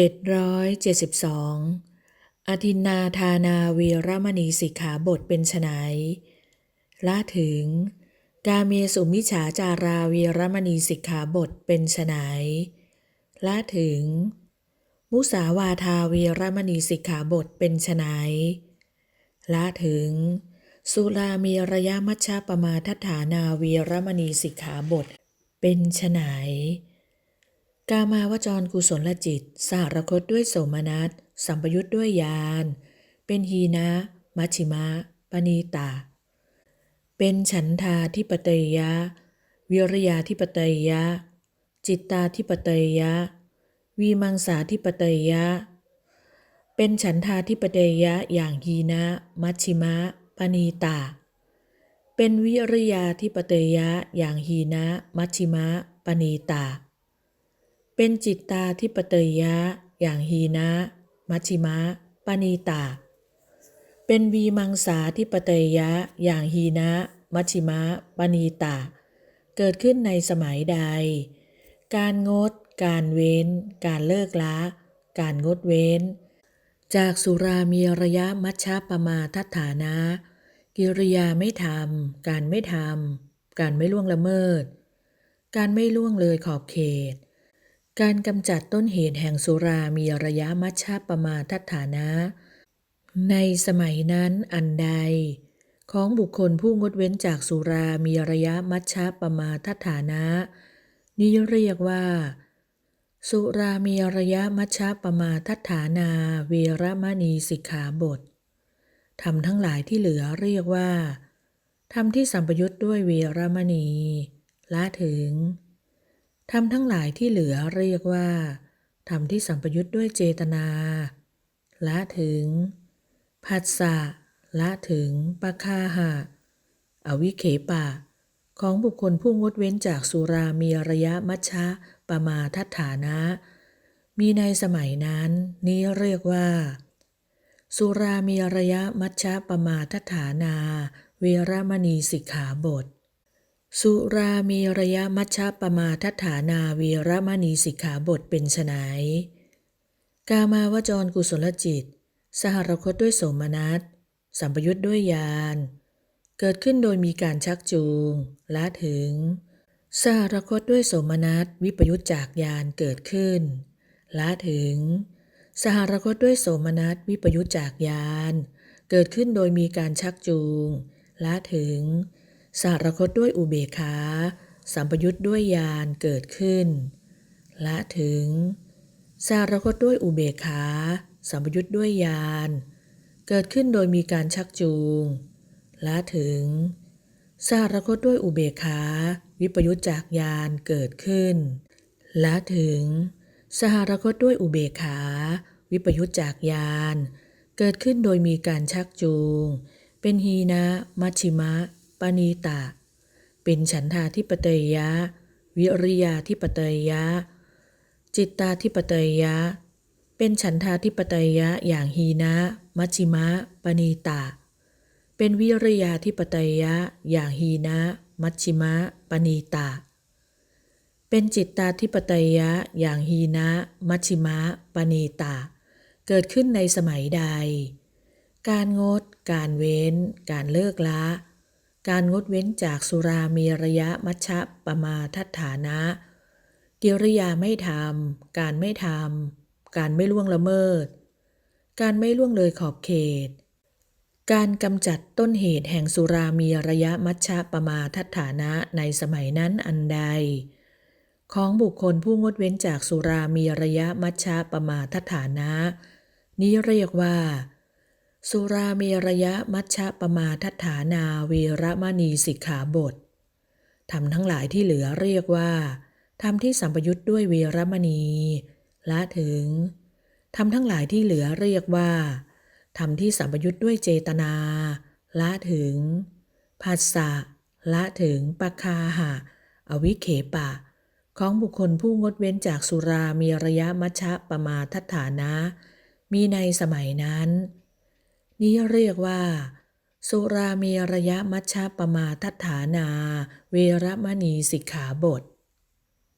772อทินนาทานาวีรมณีสิกขาบทเป็นไฉนละถึง กาเมสุมิฉาจาราวีรมณีสิกขาบทเป็นไฉนละถึง มุสาวาทาวีรมณีสิกขาบทเป็นไฉนละถึง สุรามีระยะมัชฌะปมาทัฐานาวีรมณีสิกขาบทเป็นไฉน กามาวจรกุศลจิตสหรคตด้วยโสมนัส สัมปยุทธ์ด้วยญาณ เป็นหีนะ มัชชิมะ ปณีตา เป็นฉันทาธิปเตยยะวิริยาธิปเตยยะจิตตาธิปเตยยะ วีมังสาธิปเตยยะ เป็นฉันทาธิปเตยยะอย่างหีนะ มัชชิมะ ปณีตา เป็นวิริยาธิปเตยยะอย่างหีนะ มัชชิมะ ปณีตา เป็นจิตตาธิปเตยะ อย่างหีนะ มัชิมะ ปณีตา เป็นวีมังสาธิปเตยะ อย่างหีนะ มัชิมะ ปณีตา เกิดขึ้นในสมัยใด การงด การเว้น การเลิกละ การงดเว้น จากสุรามีระยะมัชฌะปมาทัฐานะ กิริยาไม่ทำ การไม่ทำ การไม่ล่วงละเมิด การไม่ล่วงเลยขอบเขต การกำจัดต้นเหตุแห่งสุรามีระยะมัชฌะปมาทัฐานะ ในสมัยนั้นอันใด ของบุคคลผู้งดเว้นจากสุรามีระยะมัชฌะปมาทัฐานะ นี้เรียกว่า สุรามีระยะมัชฌะปมาทัฐานา เวรมณีสิกขาบททำทั้งหลายที่เหลือเรียกว่าทำที่สัมปยุทธ์ด้วยเวรมณีละถึง ทำทั้งหลายที่เหลือเรียกว่าทำที่สัมปยุทธ์ด้วยเจตนาละถึงผัสสะละถึงปะคาหะ อวิเคปะ ของบุคคลผู้งดเว้นจากสุรามีระยะมัชฌะปมาทัฐานะ มีในสมัยนั้น นี้เรียกว่า สุรามีระยะมัชฌะปมาทัฐานา เวรมณีสิกขาบท สุรามีระยะมัชฌะปมาทัฏฐานาเวรมณีสิกขาบทเป็นไฉนกามาวจรกุศลจิต สหรคตด้วยโสมนัส สัมปยุทธ์ด้วยญาณเกิดขึ้นโดยมีการชักจูงละถึง สหรคตด้วยโสมนัสวิปยุทธจากญาณเกิดขึ้นละถึง สหรคตด้วยโสมนัสวิปยุทธจากญาณเกิดขึ้นโดยมีการชักจูงละถึง สหรคตด้วยอุเบกขาสัมปยุทธ์ด้วยญาณเกิดขึ้น ละถึง สารคตด้วยอุเบกขาสัมปยุทธ์ด้วยญาณเกิดขึ้นโดยมีการชักจูง ละถึง สารคตด้วยอุเบกขาวิปยุทธจากญาณเกิดขึ้น ละถึง สหรคตด้วยอุเบกขา วิปยุทธจากญาณเกิดขึ้นโดยมีการชักจูง เป็นหีนะมัชชิมะ ปณีตาเป็นฉันทาธิปเตยยะวิริยาธิปเตยยะจิตตาธิปเตยยะ เป็นฉันทาธิปเตยยะอย่างหีนะมัชชิมะ ปณีตาเป็นวิริยาธิปเตยยะอย่างหีนะมัชชิมะ ปณีตาเป็นจิตตาธิปเตยยะอย่างหีนะ มัชชิมะ ปณีตาเกิดขึ้นในสมัยใด การงด การเว้น การเลิกละ การงดเว้นจากสุรามีระยะมัชฌะปมาทัฐานะ กิริยาไม่ทำ การไม่ทำ การไม่ล่วงละเมิด การไม่ล่วงเลยขอบเขต การกำจัดต้นเหตุแห่งสุรามีระยะมัชฌะปมาทัฐานะในสมัยนั้นอันใด ของบุคคลผู้งดเว้นจากสุรามีระยะมัชฌะปมาทัฐานะ นี้เรียกว่า สุรามีระยะมัชฌะปมาทัฏฐานาเวรมณีสิกขาบททำทั้งหลายที่เหลือเรียกว่าทำที่สัมปยุทธ์ด้วยเวรมณีละถึงทำทั้งหลายที่เหลือเรียกว่าทำที่สัมปยุทธ์ด้วยเจตนาละถึงผัสสะละถึงปะคาหะ อวิเคปะ ของบุคคลผู้งดเว้นจากสุรามีระยะมัชะปมาทัฏฐานะ มีในสมัยนั้น นี้เรียกว่า สุรามีระยะมัชฌะปมาทัฏฐานา เวรมณีสิกขาบท